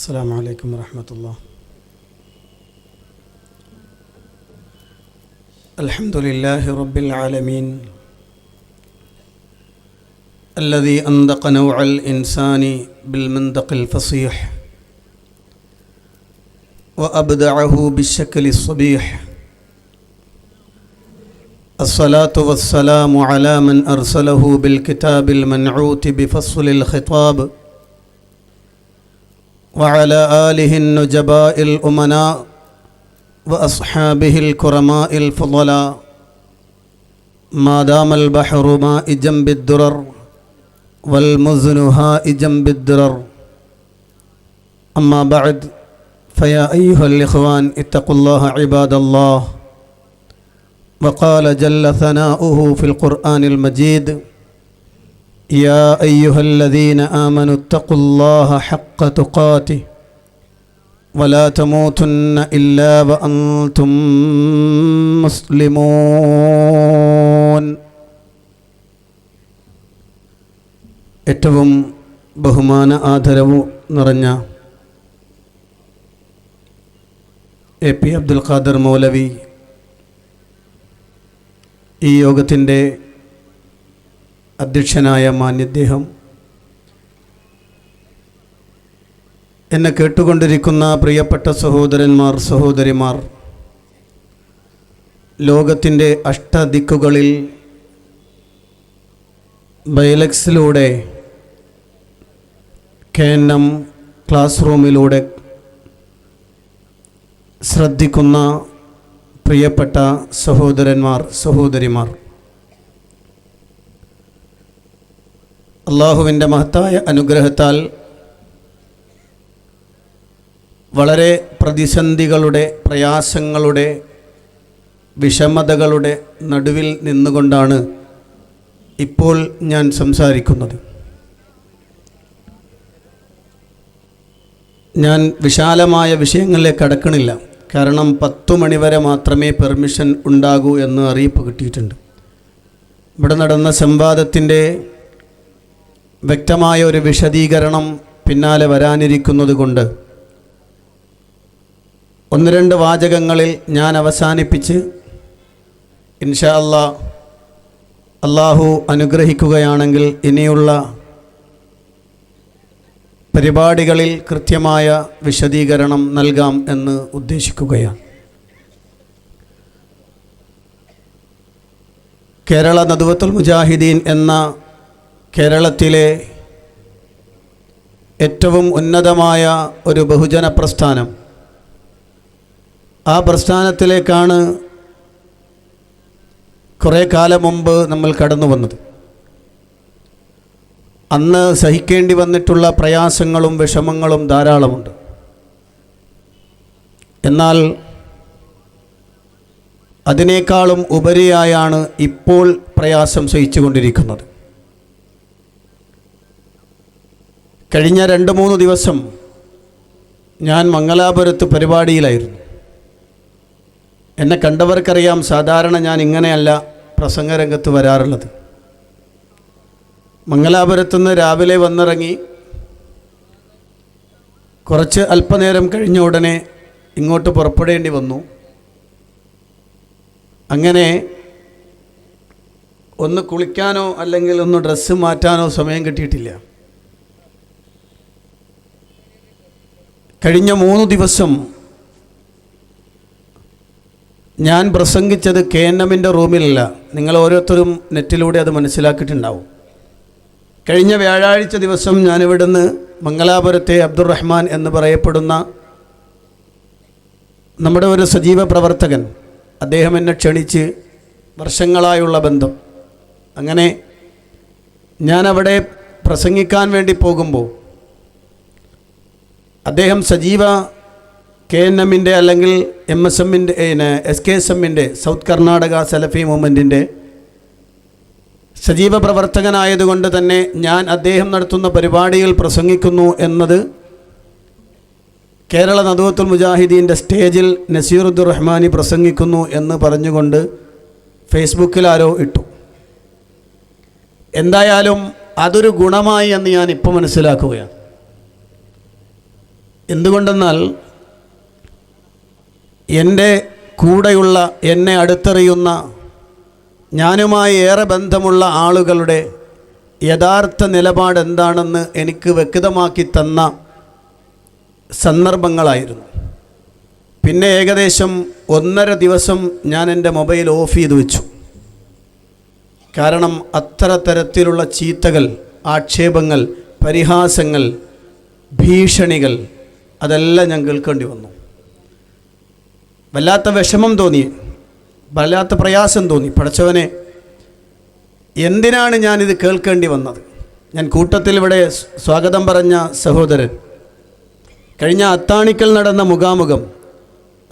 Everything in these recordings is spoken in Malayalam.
السلام عليكم ورحمة الله. الحمد لله رب العالمين. الذي أندق نوع الإنسان بالمندق الفصيح وأبدعه بالشكل الصبيح. الصلاة والسلام على من أرسله بالكتاب المنعوت بفصل الخطاب وعلى آله النجباء الأمناء وأصحابه الكرماء الفضلاء. ما دام البحر ماء جنب الدرر والمزن هاء جنب الدرر. أما بعد فيا أيها الإخوان اتقوا الله عباد الله. وقال جل ثناؤه في القرآن المجيد يا أيها الذين آمنوا اتقوا الله حق تقاته ولا تموتن إلا وأنتم مسلمون ഏറ്റവും ബഹുമാന ആദരവും നിറഞ്ഞ എ പി അബ്ദുൽ ഖാദർ മൗലവി ഈ യോഗത്തിൻ്റെ അധ്യക്ഷനായ മാന്യദ്ദേഹം എന്നെ കേട്ടുകൊണ്ടിരിക്കുന്ന പ്രിയപ്പെട്ട സഹോദരന്മാർ സഹോദരിമാർ ലോകത്തിന്റെ അഷ്ടദിക്കുകളിൽ ബൈലക്സിലൂടെ കെ എൻ എം ക്ലാസ് റൂമിലൂടെ ശ്രദ്ധിക്കുന്ന പ്രിയപ്പെട്ട സഹോദരന്മാർ സഹോദരിമാർ. അള്ളാഹുവിന്റെ മഹത്തായ അനുഗ്രഹത്താൽ വളരെ പ്രതിസന്ധികളുടെ പ്രയാസങ്ങളുടെ വിഷമതകളുടെ നടുവിൽ നിന്നുകൊണ്ടാണ് ഇപ്പോൾ ഞാൻ സംസാരിക്കുന്നത്. ഞാൻ വിശാലമായ വിഷയങ്ങളിലേക്ക് കടക്കണില്ല. കാരണം പത്തു മണിവരെ മാത്രമേ പെർമിഷൻ ഉണ്ടാകൂ എന്ന് അറിയിപ്പ് കിട്ടിയിട്ടുണ്ട്. ഇവിടെ നടന്ന സംവാദത്തിന്റെ വ്യക്തമായ ഒരു വിശദീകരണം പിന്നാലെ വരാനിരിക്കുന്നത് കൊണ്ട് ഒന്ന് രണ്ട് വാചകങ്ങളിൽ ഞാൻ അവസാനിപ്പിച്ച് ഇൻഷാ അല്ലാ അള്ളാഹു അനുഗ്രഹിക്കുകയാണെങ്കിൽ ഇനിയുള്ള പരിപാടികളിൽ കൃത്യമായ വിശദീകരണം നൽകാം എന്ന് ഉദ്ദേശിക്കുകയാണ്. കേരള നദുവത്തുൽ മുജാഹിദീൻ എന്ന കേരളത്തിലെ ഏറ്റവും ഉന്നതമായ ഒരു ബഹുജന പ്രസ്ഥാനം. ആ പ്രസ്ഥാനത്തിലേക്കാണ് കുറേ കാലം മുമ്പ് നമ്മൾ കടന്നു വന്നത്. അന്ന് സഹിക്കേണ്ടി വന്നിട്ടുള്ള പ്രയാസങ്ങളും വിഷമങ്ങളും ധാരാളമുണ്ട്. എന്നാൽ അതിനേക്കാളും ഉപരിയായാണ് ഇപ്പോൾ പ്രയാസം സഹിച്ചുകൊണ്ടിരിക്കുന്നത്. കഴിഞ്ഞ രണ്ട് മൂന്ന് ദിവസം ഞാൻ മംഗലാപുരത്ത് പരിപാടിയിലായിരുന്നു. എന്നെ കണ്ടവർക്കറിയാം സാധാരണ ഞാൻ ഇങ്ങനെയല്ല പ്രസംഗരംഗത്ത് വരാറുള്ളത്. മംഗലാപുരത്തു നിന്ന് രാവിലെ വന്നിറങ്ങി കുറച്ച് അല്പനേരം കഴിഞ്ഞ ഉടനെ ഇങ്ങോട്ട് പുറപ്പെടേണ്ടി വന്നു. അങ്ങനെ ഒന്ന് കുളിക്കാനോ അല്ലെങ്കിൽ ഒന്ന് ഡ്രസ്സ് മാറ്റാനോ സമയം കിട്ടിയിട്ടില്ല. കഴിഞ്ഞ മൂന്ന് ദിവസം ഞാൻ പ്രസംഗിച്ചത് കെ എൻ എമ്മിന്റെ റൂമിലല്ല. നിങ്ങൾ ഓരോരുത്തരും നെറ്റിലൂടെ അത് മനസ്സിലാക്കിയിട്ടുണ്ടാവും. കഴിഞ്ഞ വ്യാഴാഴ്ച ദിവസം ഞാനിവിടുന്ന് മംഗലാപുരത്തെ അബ്ദുറഹ്മാൻ എന്ന് പറയപ്പെടുന്ന നമ്മുടെ ഒരു സജീവ പ്രവർത്തകൻ അദ്ദേഹം എന്നെ ക്ഷണിച്ച് വർഷങ്ങളായുള്ള ബന്ധം. അങ്ങനെ ഞാനവിടെ പ്രസംഗിക്കാൻ വേണ്ടി പോകുമ്പോൾ അദ്ദേഹം സജീവ കെ എൻ എമ്മിന്റെ അല്ലെങ്കിൽ എം എസ് എമ്മിന്റെ എസ് കെ എസ് എമ്മിന്റെ സൗത്ത് കർണാടക സെലഫി മൂവ്മെന്റിന്റെ സജീവ പ്രവർത്തകനായതുകൊണ്ട് തന്നെ ഞാൻ അദ്ദേഹം നടത്തുന്ന പരിപാടിയിൽ പ്രസംഗിക്കുന്നു എന്നത് കേരള നദുവത്തുൽ മുജാഹിദീന്റെ സ്റ്റേജിൽ നസീറുദ്ദുർ റഹ്മാനി പ്രസംഗിക്കുന്നു എന്ന് പറഞ്ഞുകൊണ്ട് ഫേസ്ബുക്കിൽ ആരോ ഇട്ടു. എന്തായാലും അതൊരു ഗുണമായി എന്ന് ഞാൻ ഇപ്പോൾ മനസ്സിലാക്കുകയാണ്. എന്തുകൊണ്ടെന്നാൽ എന്റെ കൂടെയുള്ള എന്നെ അടുത്തറിയുന്ന ഞാനുമായി ഏറെ ബന്ധമുള്ള ആളുകളുടെ യഥാർത്ഥ നിലപാട് എന്താണെന്ന് എനിക്ക് വ്യക്തമാക്കി തന്ന സന്ദർഭങ്ങളായിരുന്നു. പിന്നെ ഏകദേശം ഒന്നര ദിവസം ഞാൻ എന്റെ മൊബൈൽ ഓഫ് ചെയ്തു വെച്ചു. കാരണം അത്ര തരത്തിലുള്ള ചീത്തകൾ ആക്ഷേപങ്ങൾ പരിഹാസങ്ങൾ ഭീഷണികൾ അതെല്ലാം ഞാൻ കേൾക്കേണ്ടി വന്നു. വല്ലാത്ത വിഷമം തോന്നി. വല്ലാത്ത പ്രയാസം തോന്നി. പഠിച്ചവനെ എന്തിനാണ് ഞാനിത് കേൾക്കേണ്ടി വന്നത്? ഞാൻ കൂട്ടത്തിൽ ഇവിടെ സ്വാഗതം പറഞ്ഞ സഹോദരൻ. കഴിഞ്ഞ അത്താണിക്കൽ നടന്ന മുഖാമുഖം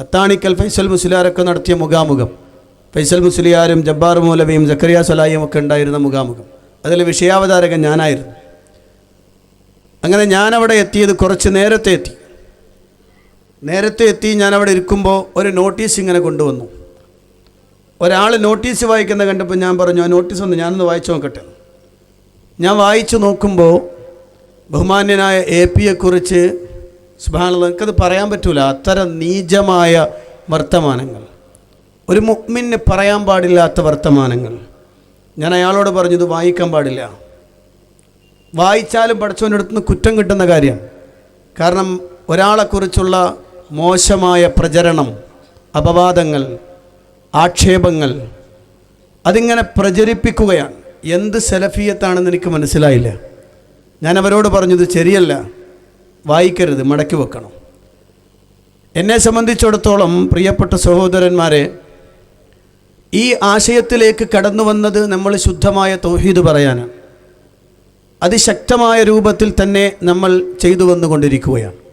അത്താണിക്കൽ ഫൈസൽ മുസ്ലിയാരൊക്കെ നടത്തിയ മുഖാമുഖം ഫൈസൽ മുസ്ലിയാരും ജബ്ബാർ മൗലവിയും ജക്കരിയ സലായും ഒക്കെ ഉണ്ടായിരുന്ന മുഖാമുഖം. അതിൽ വിഷയാവതാരകൻ ഞാനായിരുന്നു. അങ്ങനെ ഞാനവിടെ എത്തിയത് കുറച്ച് നേരത്തെ എത്തി. നേരത്തെ എത്തി ഞാൻ അവിടെ ഇരിക്കുമ്പോൾ ഒരു നോട്ടീസ് ഇങ്ങനെ കൊണ്ടുവന്നു. ഒരാൾ നോട്ടീസ് വായിക്കുന്ന കണ്ടപ്പോൾ ഞാൻ പറഞ്ഞു ആ നോട്ടീസ് ഒന്ന് ഞാനൊന്ന് വായിച്ചു നോക്കട്ടെ. ഞാൻ വായിച്ചു നോക്കുമ്പോൾ ബഹുമാന്യനായ എ പിയെക്കുറിച്ച് സുബാനുള്ള എനിക്കത് പറയാൻ പറ്റൂല. അത്തരം നീചമായ വർത്തമാനങ്ങൾ. ഒരു മുക്മിന് പറയാൻ പാടില്ലാത്ത വർത്തമാനങ്ങൾ. ഞാൻ അയാളോട് പറഞ്ഞു ഇത് വായിക്കാൻ പാടില്ല. വായിച്ചാലും പഠിച്ചവന്റെ അടുത്തുനിന്ന് കുറ്റം കിട്ടുന്ന കാര്യം. കാരണം ഒരാളെക്കുറിച്ചുള്ള മോശമായ പ്രചരണം അപവാദങ്ങൾ ആക്ഷേപങ്ങൾ അതിങ്ങനെ പ്രചരിപ്പിക്കുകയാണ്. എന്ത് സെലഫിയത്താണെന്ന് എനിക്ക് മനസ്സിലായില്ല. ഞാൻ അവരോട് പറഞ്ഞത് ശരിയല്ല. വായിക്കരുത് മടക്കി വെക്കണം. എന്നെ സംബന്ധിച്ചിടത്തോളം പ്രിയപ്പെട്ട സഹോദരന്മാരെ ഈ ആശയത്തിലേക്ക് കടന്നു വന്നത് നമ്മൾ ശുദ്ധമായ തൗഹീദ് പറയാനാണ്. അതിശക്തമായ രൂപത്തിൽ തന്നെ നമ്മൾ ചെയ്തു വന്നുകൊണ്ടിരിക്കുകയാണ്.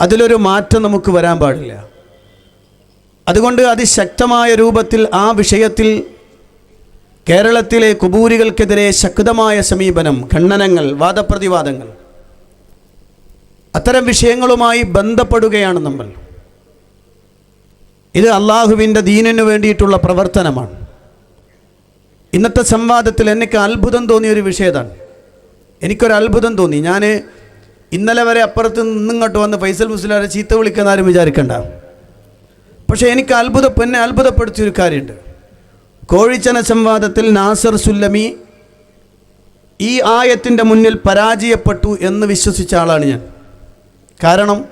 അതിലൊരു മാറ്റം നമുക്ക് വരാൻ പാടില്ല. അതുകൊണ്ട് അതിശക്തമായ രൂപത്തിൽ ആ വിഷയത്തിൽ കേരളത്തിലെ കുബൂരികൾക്കെതിരെ ശക്തമായ സമീപനം ഖണ്ഡനങ്ങൾ വാദപ്രതിവാദങ്ങൾ അത്തരം വിഷയങ്ങളുമായി ബന്ധപ്പെടുകയാണ് നമ്മൾ. ഇത് അള്ളാഹുവിന്റെ ദീനിനു വേണ്ടിയിട്ടുള്ള പ്രവർത്തനമാണ്. ഇന്നത്തെ സംവാദത്തിൽ എനിക്ക് അത്ഭുതം തോന്നിയ ഒരു വിഷയതാണ്. എനിക്കൊരു അത്ഭുതം തോന്നി. ഞാൻ ഇന്നലെ വരെ അപ്പുറത്ത് നിന്നിങ്ങോട്ട് വന്ന് ഫൈസൽ മുസ്ലിയാരെ ചീത്ത വിളിക്കുന്ന ആരും വിചാരിക്കണ്ട. പക്ഷേ എനിക്ക് അത്ഭുത എന്നെ അത്ഭുതപ്പെടുത്തിയൊരു കാര്യമുണ്ട്. കോഴിച്ചന സംവാദത്തിൽ നാസർ സുല്ലമി ഈ ആയത്തിന്റെ മുന്നിൽ പരാജയപ്പെട്ടു എന്ന് വിശ്വസിച്ച ആളാണ് ഞാൻ. കാരണം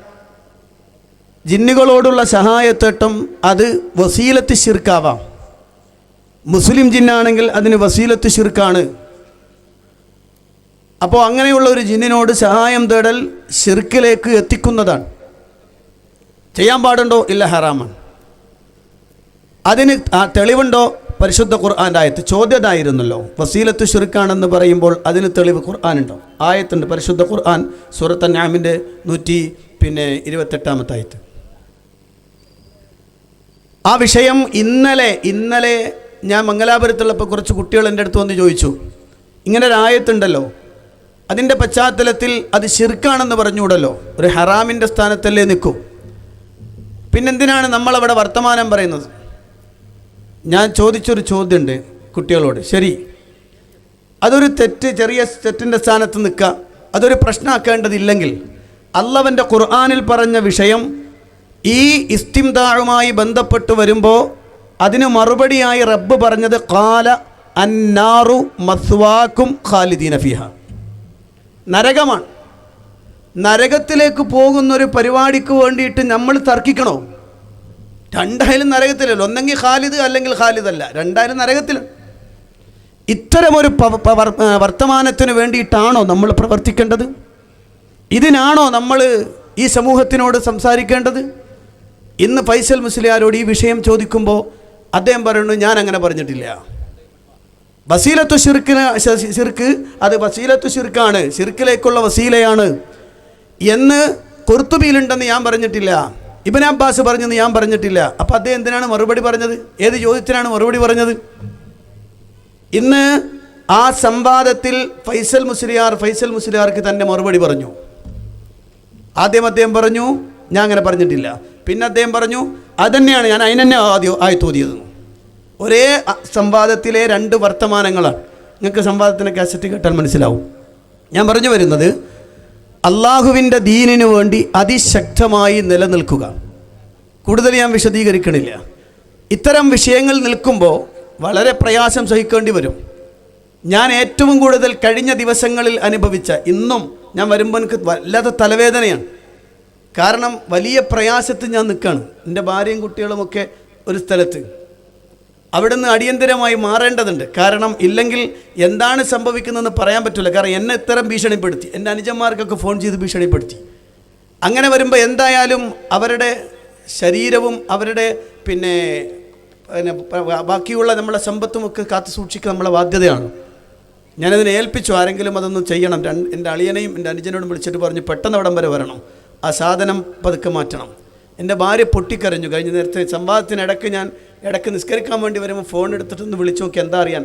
ജിന്നുകളോടുള്ള സഹായത്തേട്ടം അത് വസീലത്ത് ശിർക്കാവാം. മുസ്ലിം ജിന്നാണെങ്കിൽ അതിന് വസീലത്ത് ശിർക്കാണ്. അപ്പോൾ അങ്ങനെയുള്ള ഒരു ജിന്നിനോട് സഹായം തേടൽ ശിർക്കിലേക്ക് എത്തിക്കുന്നതാണ്. ചെയ്യാൻ പാടുണ്ടോ? ഇല്ല ഹറാമാണ്. അതിന് തെളിവുണ്ടോ? പരിശുദ്ധ ഖുർആന്റെ ആയത്ത്. ചോദ്യതായിരുന്നല്ലോ. വസീലത്ത് ഷിർക്കാണെന്ന് പറയുമ്പോൾ അതിന് തെളിവ് ഖുർആാനുണ്ടോ? ആയത്തുണ്ട്. പരിശുദ്ധ ഖുർആൻ സൂറത്ത് നാമിന്റെ നൂറ്റി പിന്നെ ഇരുപത്തെട്ടാമത്തെ ആയത്ത്. ആ വിഷയം ഇന്നലെ ഇന്നലെ ഞാൻ മംഗലാപുരത്തുള്ളപ്പോൾ കുറച്ച് കുട്ടികൾ എന്റെ അടുത്ത് വന്ന് ചോദിച്ചു. ഇങ്ങനെ ഒരു ആയത്തുണ്ടല്ലോ അതിന്റെ പശ്ചാത്തലത്തിൽ അത് ശിർക്കാണെന്ന് പറഞ്ഞുകൂടല്ലോ. ഒരു ഹറാമിന്റെ സ്ഥാനത്തല്ലേ നിൽക്കൂ പിന്നെന്തിനാണ് നമ്മളവിടെ വർത്തമാനം പറയുന്നത്? ഞാൻ ചോദിച്ചൊരു ചോദ്യമുണ്ട് കുട്ടികളോട്. ശരി. അതൊരു തെറ്റ് ചെറിയ തെറ്റിന്റെ സ്ഥാനത്ത് നിൽക്കുക അതൊരു പ്രശ്നമാക്കേണ്ടതില്ലെങ്കിൽ അള്ളവന്റെ ഖുർആാനിൽ പറഞ്ഞ വിഷയം ഈ ഇസ്തിംതാഴുമായി ബന്ധപ്പെട്ട് വരുമ്പോൾ അതിന് മറുപടിയായി റബ്ബ് പറഞ്ഞത് കാല അന്നാറു മസ്വാക്കും ഖാലിദീന ഫിഹ. നരകമാണ്. നരകത്തിലേക്ക് പോകുന്നൊരു പരിപാടിക്ക് വേണ്ടിയിട്ട് നമ്മൾ തർക്കിക്കണോ? രണ്ടായാലും നരകത്തിലല്ലോ. ഒന്നെങ്കിൽ ഖാലിദ് അല്ലെങ്കിൽ ഖാലിദ് അല്ല രണ്ടായാലും നരകത്തിൽ ഇത്തരമൊരു വർത്തമാനത്തിന് വേണ്ടിയിട്ടാണോ നമ്മൾ പ്രവർത്തിക്കേണ്ടത്? ഇതിനാണോ നമ്മൾ ഈ സമൂഹത്തിനോട് സംസാരിക്കേണ്ടത്? ഇന്ന് ഫൈസൽ മുസ്ലിയാരോട് ഈ വിഷയം ചോദിക്കുമ്പോൾ അദ്ദേഹം പറയുന്നു ഞാൻ അങ്ങനെ പറഞ്ഞിട്ടില്ല. വസീലത്തു ഷിർക്കിന് ഷിർക്ക് അത് വസീലത്തു ഷിർക്കാണ് ഷിർക്കിലേക്കുള്ള വസീലയാണ്. എന്ന് കുർത്തുബിയിലുണ്ടെന്ന് ഞാൻ പറഞ്ഞിട്ടില്ല. ഇബൻ അബ്ബാസ് പറഞ്ഞെന്ന് ഞാൻ പറഞ്ഞിട്ടില്ല. അപ്പം അദ്ദേഹം എന്തിനാണ് മറുപടി പറഞ്ഞത്? ഏത് ചോദ്യത്തിനാണ് മറുപടി പറഞ്ഞത്? ഇന്ന് ആ സംവാദത്തിൽ ഫൈസൽ മുസ്ലിയാർ ഫൈസൽ മുസ്ലിയാർക്ക് തന്നെ മറുപടി പറഞ്ഞു. ആദ്യം അദ്ദേഹം പറഞ്ഞു ഞാൻ അങ്ങനെ പറഞ്ഞിട്ടില്ല. പിന്നെ അദ്ദേഹം പറഞ്ഞു അതന്നെയാണ് ഞാൻ അതിനെന്നെ ആദ്യം ആയി തോന്നിയത്. ഒരേ സംവാദത്തിലെ രണ്ട് വർത്തമാനങ്ങളാണ്. നിങ്ങൾക്ക് സംവാദത്തിന്റെ കാസറ്റ് കേട്ടാൽ മനസ്സിലാവും. ഞാൻ പറഞ്ഞു വരുന്നത് അള്ളാഹുവിന്റെ ദീനിനു വേണ്ടി അതിശക്തമായി നിലനിൽക്കുക. കൂടുതൽ ഞാൻ വിശദീകരിക്കണില്ല. ഇത്തരം വിഷയങ്ങൾ നിൽക്കുമ്പോൾ വളരെ പ്രയാസം സഹിക്കേണ്ടി വരും. ഞാൻ ഏറ്റവും കൂടുതൽ കഴിഞ്ഞ ദിവസങ്ങളിൽ അനുഭവിച്ച ഇന്നും ഞാൻ വരുമ്പോൾ എനിക്ക് വല്ലാത്ത തലവേദനയാണ്. കാരണം വലിയ പ്രയാസത്തിൽ ഞാൻ നിൽക്കുകയാണ്. എന്റെ ഭാര്യയും കുട്ടികളുമൊക്കെ ഒരു സ്ഥലത്ത്. അവിടുന്ന് അടിയന്തരമായി മാറേണ്ടതുണ്ട്. കാരണം ഇല്ലെങ്കിൽ എന്താണ് സംഭവിക്കുന്നതെന്ന് പറയാൻ പറ്റില്ല. കാരണം എന്നെ ഇത്തരം ഭീഷണിപ്പെടുത്തി. എന്റെ അനുജന്മാർക്കൊക്കെ ഫോൺ ചെയ്ത് ഭീഷണിപ്പെടുത്തി. അങ്ങനെ വരുമ്പോൾ എന്തായാലും അവരുടെ ശരീരവും അവരുടെ പിന്നെ പിന്നെ ബാക്കിയുള്ള നമ്മളെ സമ്പത്തും ഒക്കെ കാത്തു സൂക്ഷിക്കുക നമ്മളെ ബാധ്യതയാണ്. ഞാനതിനെ ഏൽപ്പിച്ചു. ആരെങ്കിലും അതൊന്നും ചെയ്യണം. രണ്ട് എന്റെ അളിയനെയും എന്റെ അനുജനോടും വിളിച്ചിട്ട് പറഞ്ഞു പെട്ടെന്ന് അവിടം വരെ വരണം. ആ സാധനം പതുക്കെ മാറ്റണം. എന്റെ ഭാര്യ പൊട്ടിക്കരഞ്ഞു. കഴിഞ്ഞ നേരത്തെ സംവാദത്തിനിടക്ക് ഞാൻ ഇടയ്ക്ക് നിസ്കരിക്കാൻ വേണ്ടി വരുമ്പോൾ ഫോൺ എടുത്തിട്ടൊന്ന് വിളിച്ചു നോക്കി എന്താ അറിയാൻ?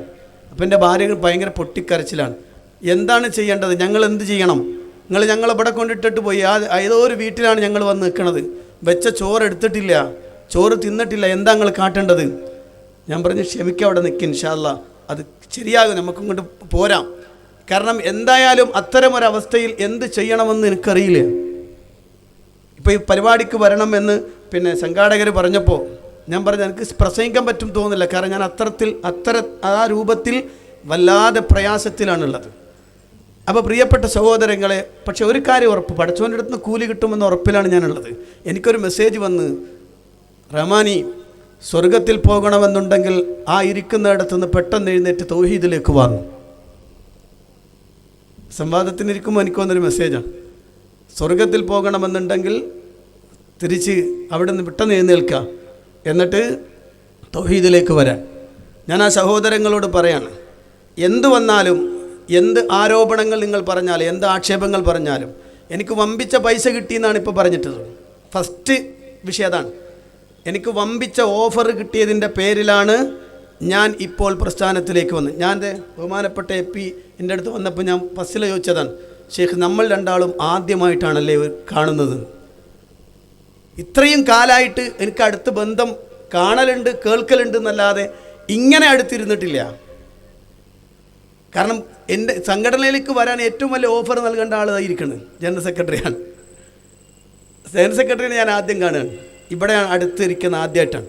അപ്പോൾ എന്റെ ഭാര്യ ഭയങ്കര പൊട്ടിക്കരച്ചിലാണ്. എന്താണ് ചെയ്യേണ്ടത്? ഞങ്ങൾ എന്ത് ചെയ്യണം? നിങ്ങൾ ഞങ്ങൾ ഇവിടെ കൊണ്ടിട്ടിട്ട് പോയി. ആ ഏതോ ഒരു വീട്ടിലാണ് ഞങ്ങൾ വന്ന് നിൽക്കുന്നത് വെച്ച ചോറ് എടുത്തിട്ടില്ല. ചോറ് തിന്നിട്ടില്ല. എന്താ നിങ്ങൾ കാട്ടേണ്ടത്? ഞാൻ പറഞ്ഞു ക്ഷമിക്കുക അവിടെ നിൽക്കും ഇൻഷാല്ല അത് ശരിയാകും. നമുക്കും പോരാം. കാരണം എന്തായാലും അത്തരമൊരവസ്ഥയിൽ എന്ത് ചെയ്യണമെന്ന് എനിക്കറിയില്ല. ഇപ്പോൾ ഈ പരിപാടിക്ക് വരണമെന്ന് പിന്നെ സംഘാടകർ പറഞ്ഞപ്പോൾ ഞാൻ പറഞ്ഞു എനിക്ക് പ്രസംഗിക്കാൻ പറ്റും തോന്നുന്നില്ല. കാരണം ഞാൻ അത്തരത്തിൽ അത്തര ആ രൂപത്തിൽ വല്ലാതെ പ്രയാസത്തിലാണുള്ളത്. അപ്പോൾ പ്രിയപ്പെട്ട സഹോദരങ്ങളെ പക്ഷേ ഒരു കാര്യം ഉറപ്പ് പഠിച്ചവന്റെ അടുത്ത് നിന്ന് കൂലി കിട്ടുമെന്ന ഉറപ്പിലാണ് ഞാനുള്ളത്. എനിക്കൊരു മെസ്സേജ് വന്ന് റഹ്മാനി സ്വർഗത്തിൽ പോകണമെന്നുണ്ടെങ്കിൽ ആ ഇരിക്കുന്നിടത്ത് നിന്ന് പെട്ടെന്ന് എഴുന്നേറ്റ് തൗഹീദിലേക്ക് വന്നു സംവാദത്തിനിരിക്കുമ്പോൾ എനിക്ക് വന്നൊരു മെസ്സേജാണ്. സ്വർഗത്തിൽ പോകണമെന്നുണ്ടെങ്കിൽ തിരിച്ച് അവിടെ നിന്ന് പെട്ടെന്ന് എഴുന്നേൽക്കുക എന്നിട്ട് തൗഹീദിലേക്ക് വരാൻ. ഞാൻ ആ സഹോദരങ്ങളോട് പറയാണ് എന്ത് വന്നാലും എന്ത് ആരോപണങ്ങൾ നിങ്ങൾ പറഞ്ഞാലും എന്ത് ആക്ഷേപങ്ങൾ പറഞ്ഞാലും എനിക്ക് വമ്പിച്ച പൈസ കിട്ടിയെന്നാണ് ഇപ്പോൾ പറഞ്ഞിട്ടത് ഫസ്റ്റ് വിഷയം അതാണ്. എനിക്ക് വമ്പിച്ച ഓഫർ കിട്ടിയതിന്റെ പേരിലാണ് ഞാൻ ഇപ്പോൾ പ്രസ്ഥാനത്തിലേക്ക് വന്നത്. ഞാൻ ബഹുമാനപ്പെട്ട എ പി എന്റെ അടുത്ത് വന്നപ്പോൾ ഞാൻ ഫസ്റ്റിൽ ചോദിച്ചതാണ് ഷേഖ് നമ്മൾ രണ്ടാളും ആദ്യമായിട്ടാണല്ലേ കാണുന്നത്. ഇത്രയും കാലമായിട്ട് എനിക്ക് അടുത്ത് ബന്ധം കാണലുണ്ട് കേൾക്കലുണ്ട് എന്നല്ലാതെ ഇങ്ങനെ അടുത്തിരുന്നിട്ടില്ല. കാരണം എന്റെ സംഘടനയിലേക്ക് വരാൻ ഏറ്റവും വലിയ ഓഫർ നൽകേണ്ട ആളായിരിക്കണം ജനറൽ സെക്രട്ടറിയാണ്. ജനറൽ സെക്രട്ടറിനെ ഞാൻ ആദ്യം കാണുകയാണ്. ഇവിടെ അടുത്തിരിക്കുന്ന ആദ്യമായിട്ടാണ്.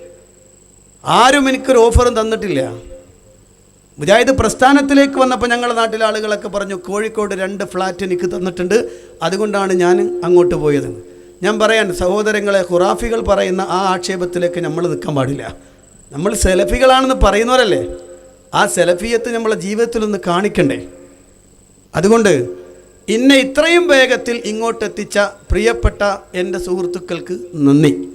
ആരും എനിക്കൊരു ഓഫറും തന്നിട്ടില്ല. മുജാഹിദ് പ്രസ്ഥാനത്തിലേക്ക് വന്നപ്പോൾ ഞങ്ങളുടെ നാട്ടിലെ ആളുകളൊക്കെ പറഞ്ഞു കോഴിക്കോട് രണ്ട് ഫ്ലാറ്റ് എനിക്ക് തന്നിട്ടുണ്ട് അതുകൊണ്ടാണ് ഞാൻ അങ്ങോട്ട് പോയത്. ഞാൻ പറയാൻ സഹോദരങ്ങളെ ഖുറാഫികൾ പറയുന്ന ആ ആക്ഷേപത്തിലേക്ക് നമ്മൾ നിൽക്കാൻ പാടില്ല. നമ്മൾ സെലഫികളാണെന്ന് പറയുന്നവരല്ലേ? ആ സെലഫിയത്ത് നമ്മളെ ജീവിതത്തിലൊന്ന് കാണിക്കണ്ടേ? അതുകൊണ്ട് ഇന്നെ ഇത്രയും വേഗത്തിൽ ഇങ്ങോട്ടെത്തിച്ച പ്രിയപ്പെട്ട എന്റെ സുഹൃത്തുക്കൾക്ക് നന്ദി.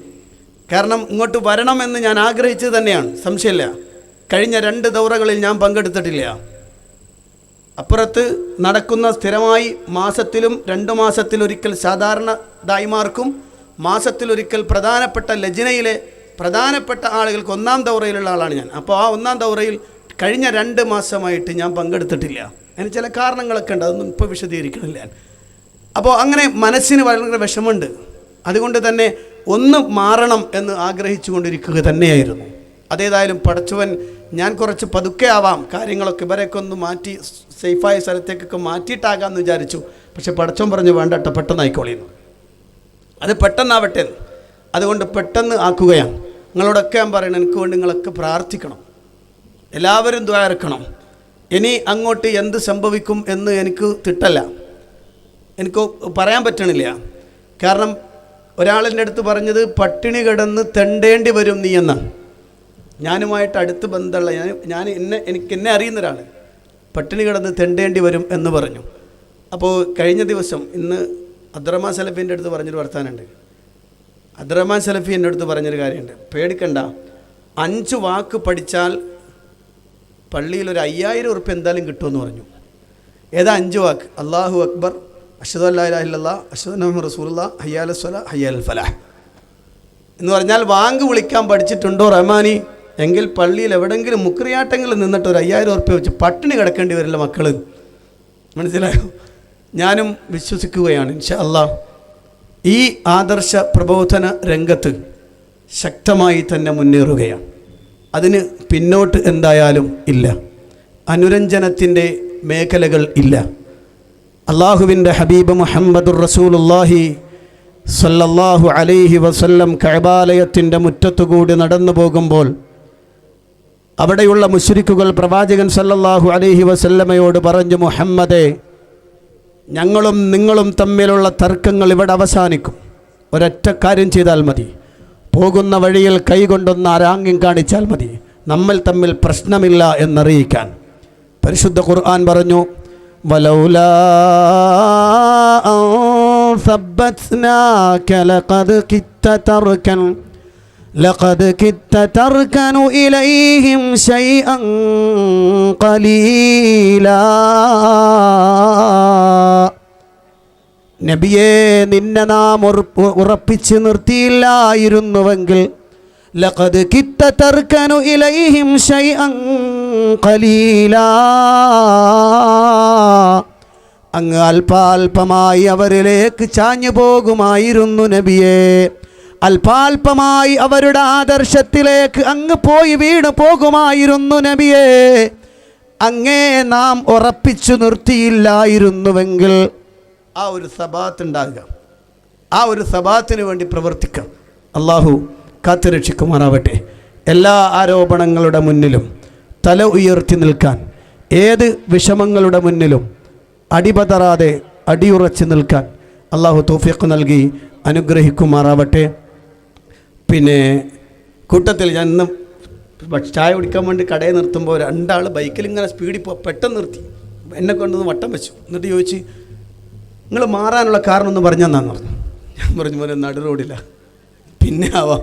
കാരണം ഇങ്ങോട്ട് വരണമെന്ന് ഞാൻ ആഗ്രഹിച്ചത് തന്നെയാണ്. സംശയമില്ല. കഴിഞ്ഞ രണ്ട് ദൗറകളിൽ ഞാൻ പങ്കെടുത്തിട്ടില്ല. അപ്പുറത്ത് നടക്കുന്ന സ്ഥിരമായി മാസത്തിലും രണ്ട് മാസത്തിലൊരിക്കൽ സാധാരണ ദായിമാർക്കും മാസത്തിലൊരിക്കൽ പ്രധാനപ്പെട്ട ലജ്നയിലെ പ്രധാനപ്പെട്ട ആളുകൾക്ക് ഒന്നാം ദൗറയിലുള്ള ആളാണ് ഞാൻ. അപ്പോൾ ആ ഒന്നാം ദൗറയിൽ കഴിഞ്ഞ രണ്ട് മാസമായിട്ട് ഞാൻ പങ്കെടുത്തിട്ടില്ല. അതിന് ചില കാരണങ്ങളൊക്കെ ഉണ്ട് അതൊന്നും ഇപ്പോൾ വിശദീകരിക്കണില്ല അപ്പോൾ അങ്ങനെ മനസ്സിന് വളരെ വിഷമമുണ്ട്. അതുകൊണ്ട് തന്നെ ഒന്ന് മാറണം എന്ന് ആഗ്രഹിച്ചു കൊണ്ടിരിക്കുക തന്നെയായിരുന്നു. അതേതായാലും പടച്ചവൻ ഞാൻ കുറച്ച് പതുക്കെ ആവാം. കാര്യങ്ങളൊക്കെ ഇവരെയൊക്കെ ഒന്ന് മാറ്റി സേഫായ സ്ഥലത്തേക്കൊക്കെ മാറ്റിയിട്ടാകാമെന്ന് വിചാരിച്ചു. പക്ഷെ പടച്ചവൻ പറഞ്ഞു വേണ്ടട്ട പെട്ടെന്നായിക്കോളിയെന്ന് അത് പെട്ടെന്നാവട്ടെ. അതുകൊണ്ട് പെട്ടെന്ന് ആക്കുകയാണ്. നിങ്ങളോടൊക്കെ ഞാൻ പറയണം എനിക്ക് വേണ്ടി നിങ്ങളൊക്കെ പ്രാർത്ഥിക്കണം. എല്ലാവരും ദ്വാരക്കണം ഇനി അങ്ങോട്ട് എന്ത് സംഭവിക്കും എന്ന് എനിക്ക് തിട്ടല്ല. എനിക്ക് പറയാൻ പറ്റണില്ല. കാരണം ഒരാളിന്റെ അടുത്ത് പറഞ്ഞത് പട്ടിണി കിടന്ന് തെണ്ടേണ്ടി വരും നീ എന്നാണ് ഞാനുമായിട്ട് അടുത്ത് ബന്ധമുള്ള ഞാൻ ഞാൻ എന്നെ എനിക്ക് എന്നെ അറിയുന്ന ഒരാൾ പട്ടിണി കിടന്ന് തെണ്ടേണ്ടി വരും എന്ന് പറഞ്ഞു. അപ്പോൾ കഴിഞ്ഞ ദിവസം ഇന്ന് അബ്ദുറഹ്മാൻ സലഫീന്റെ അടുത്ത് പറഞ്ഞൊരു വർത്താനുണ്ട് അബ്ദുറഹ്മാൻ സലഫി എന്റെ അടുത്ത് പറഞ്ഞൊരു കാര്യമുണ്ട്. പേടിക്കണ്ട. അഞ്ച് വാക്ക് പഠിച്ചാൽ പള്ളിയിൽ ഒരു അയ്യായിരം ഉറുപ്പ് എന്തായാലും കിട്ടുമെന്ന് പറഞ്ഞു. ഏതാ അഞ്ച് വാക്ക്? അള്ളാഹു അക്ബർ അഷദ് അല്ലാ അഷദ് നഹമ്മദ് റസൂല ഹയ്യാൽ സ്വല ഹയ്യാൽ ഫലാഹ് എന്ന് പറഞ്ഞാൽ വാങ്ക് വിളിക്കാൻ പഠിച്ചിട്ടുണ്ടോ റഹ്മാനി? എങ്കിൽ പള്ളിയിൽ എവിടെങ്കിലും മുക്രിയാട്ടെങ്കിലും നിന്നിട്ട് ഒരു അയ്യായിരം ഉറുപ്പ്യ വെച്ച് പട്ടിണി കിടക്കേണ്ടി വരില്ല മക്കൾ മനസ്സിലായോ? ഞാനും വിശ്വസിക്കുകയാണ് ഇൻഷാ ഈ ആദർശ പ്രബോധന രംഗത്ത് ശക്തമായി തന്നെ മുന്നേറുകയാണ്. അതിന് പിന്നോട്ട് എന്തായാലും ഇല്ല. അനുരഞ്ജനത്തിന്റെ മേഖലകൾ ഇല്ല. അള്ളാഹുവിന്റെ ഹബീബ് മുഹമ്മദുർ റസൂലുല്ലാഹി സല്ലല്ലാഹു അലൈഹി വസല്ലം കഴബാലയത്തിന്റെ മുറ്റത്തുകൂടി നടന്നു പോകുമ്പോൾ അവിടെയുള്ള മുശ്രിക്കുകൾ പ്രവാചകൻ സല്ലല്ലാഹു അലൈഹി വസല്ലമയോട് പറഞ്ഞു മുഹമ്മദേ ഞങ്ങളും നിങ്ങളും തമ്മിലുള്ള തർക്കങ്ങൾ ഇവിടെ അവസാനിക്കും ഒരൊറ്റ കാര്യം ചെയ്താൽ മതി പോകുന്ന വഴിയിൽ കൈകൊണ്ടൊന്ന് ആരാങ്യം കാണിച്ചാൽ മതി നമ്മൾ തമ്മിൽ പ്രശ്നമില്ല എന്നറിയിക്കാൻ പരിശുദ്ധ ഖുർആൻ പറഞ്ഞു വലൗലാ അൻ ثبتناك لقد كدت تركن لقد كدت تركن إليهم شيئا قليلا നബിയെ നിന്നെ നാം ഉറപ്പ് ഉറപ്പിച്ച് നിർത്തിയില്ലായിരുന്നുവെങ്കിൽ ലഖദ് കിത്ത തർക്കനു ഇലൈഹിം ശൈഅൻ ഖലീലാ അങ്ങ് അല്പാൽപമായി അവരിലേക്ക് ചാഞ്ഞു പോകുമായിരുന്നു നബിയെ അല്പാൽപമായി അവരുടെ ആദർശത്തിലേക്ക് അങ്ങ് പോയി വീണു പോകുമായിരുന്നു നബിയെ. അങ്ങേ നാം ഉറപ്പിച്ചു നിർത്തിയില്ലായിരുന്നുവെങ്കിൽ ആ ഒരു സബാത്ത് ഉണ്ടാകുക. ആ ഒരു സബാത്തിന് വേണ്ടി പ്രവർത്തിക്കാം അള്ളാഹു കാത്തുരക്ഷിക്കുമാറാവട്ടെ എല്ലാ ആരോപണങ്ങളുടെ മുന്നിലും തല ഉയർത്തി നിൽക്കാൻ ഏത് വിഷമങ്ങളുടെ മുന്നിലും അടിപതറാതെ അടിയുറച്ച് നിൽക്കാൻ അള്ളാഹു തോഫിക്ക് നൽകി അനുഗ്രഹിക്കുമാറാവട്ടെ. പിന്നെ കൂട്ടത്തിൽ ഞാൻ ഇന്ന് ചായ കുടിക്കാൻ വേണ്ടി കടയിൽ നിർത്തുമ്പോൾ രണ്ടാൾ ബൈക്കിൽ ഇങ്ങനെ സ്പീഡിൽ പോ പെട്ടെന്ന് നിർത്തി. എന്നെ കൊണ്ടൊന്ന് വട്ടം വെച്ചു. എന്നിട്ട് ചോദിച്ച് നിങ്ങൾ മാറാനുള്ള കാരണം ഒന്ന് പറഞ്ഞെന്നാന്ന് പറഞ്ഞു. ഞാൻ പറഞ്ഞു പോലെ നടു റോഡില്ല പിന്നെ ആവാം.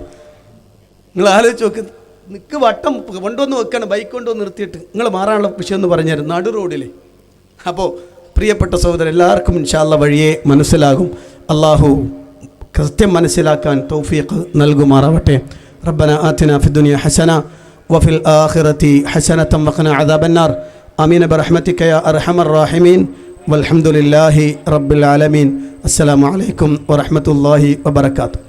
നിങ്ങൾ ആലോചിച്ച് നോക്ക് നിൽക്ക് വട്ടം കൊണ്ടുവന്ന് വെക്കണം ബൈക്ക് കൊണ്ടുവന്ന് നിർത്തിയിട്ട് നിങ്ങൾ മാറാനുള്ള വിഷയം ഒന്ന് പറഞ്ഞുതരും നടു റോഡിൽ അപ്പോൾ പ്രിയപ്പെട്ട സഹോദരൻ എല്ലാവർക്കും ഇൻഷാല്ല വഴിയെ മനസ്സിലാകും. അള്ളാഹു കൃത്യം മനസ്സിലാക്കാൻ തൗഫീഖ് നൽകുമാറാവട്ടെ റബ്ബന ആത്തിന ഫിദ്ദുനിയ ഹസന വഫിൽ ആഖിറതി ഹസനത്തം വഖന അദാബന്നാർ അമീൻ ബറഹ്മതിക യാ അർഹമർ റാഹിമീൻ വൽഹംദുലില്ലാഹി റബ്ബിൽ ആലമീൻ അസ്സലാമു അലൈക്കും വറഹ്മത്തുള്ളാഹി വബറകാതുഹു